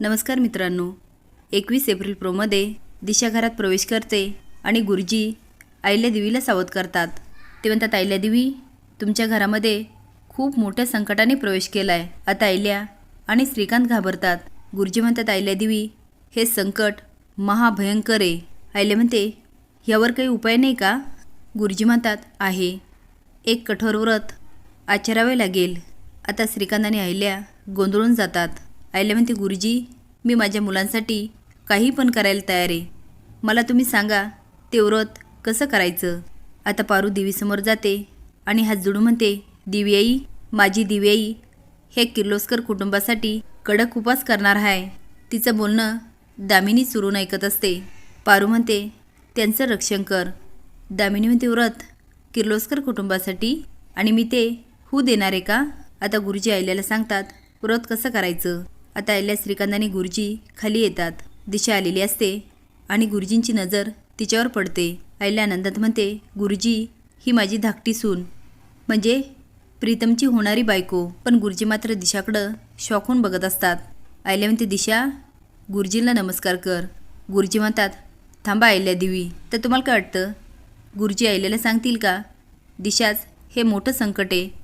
नमस्कार मित्रांनो. एकवीस एप्रिल प्रोमध्ये दिशा घरात प्रवेश करते आणि गुरुजी आईल्या देवीला सावध करतात. ते म्हणतात आईल्या देवी तुमच्या घरामध्ये खूप मोठ्या संकटाने प्रवेश केला आहे आता आईल्या आणि श्रीकांत घाबरतात. गुरुजी म्हणतात आईल्या देवी हे संकट महाभयंकर आहे. आईल्या म्हणते यावर काही उपाय नाही का? गुरुजी म्हणतात आहे. एक कठोर व्रत आचरावे लागेल. आता श्रीकांत आणि आईल्या गोंधळून जातात. अहिल्या म्हणते गुरुजी मी माझ्या मुलांसाठी काही पण करायला तयार आहे. मला तुम्ही सांगा ते व्रत कसं करायचं? आता पारू देवीसमोर जाते आणि हात जोडून म्हणते दिव्याई माझी दिव्याई हे किर्लोस्कर कुटुंबासाठी कडक उपास करणार आहे. तिचं बोलणं दामिनी चुरून ऐकत असते. पारू म्हणते त्यांचं रक्षण कर. दामिनी म्हणते व्रत किर्लोस्कर कुटुंबासाठी? आणि मी ते होऊ देणार आहे का? आता गुरुजी आईल्याला सांगतात व्रत कसं करायचं? आता आयल्या श्रीकांत आणि गुरुजी खाली येतात. दिशा आलेली असते आणि गुरुजींची नजर तिच्यावर पडते. आयल्या आनंदात म्हणते गुरुजी ही माझी धाकटी सून. म्हणजे प्रीतमची होणारी बायको. पण गुरुजी मात्र दिशाकडं शॉकून बघत असतात. आयल्या म्हणते दिशा गुरुजींना नमस्कार कर. गुरुजी म्हणतात थांबा आयल्या देवी तर तुम्हाला काय वाटतं? गुरुजी आयल्याला सांगतील का दिशाच हे मोठं संकट आहे.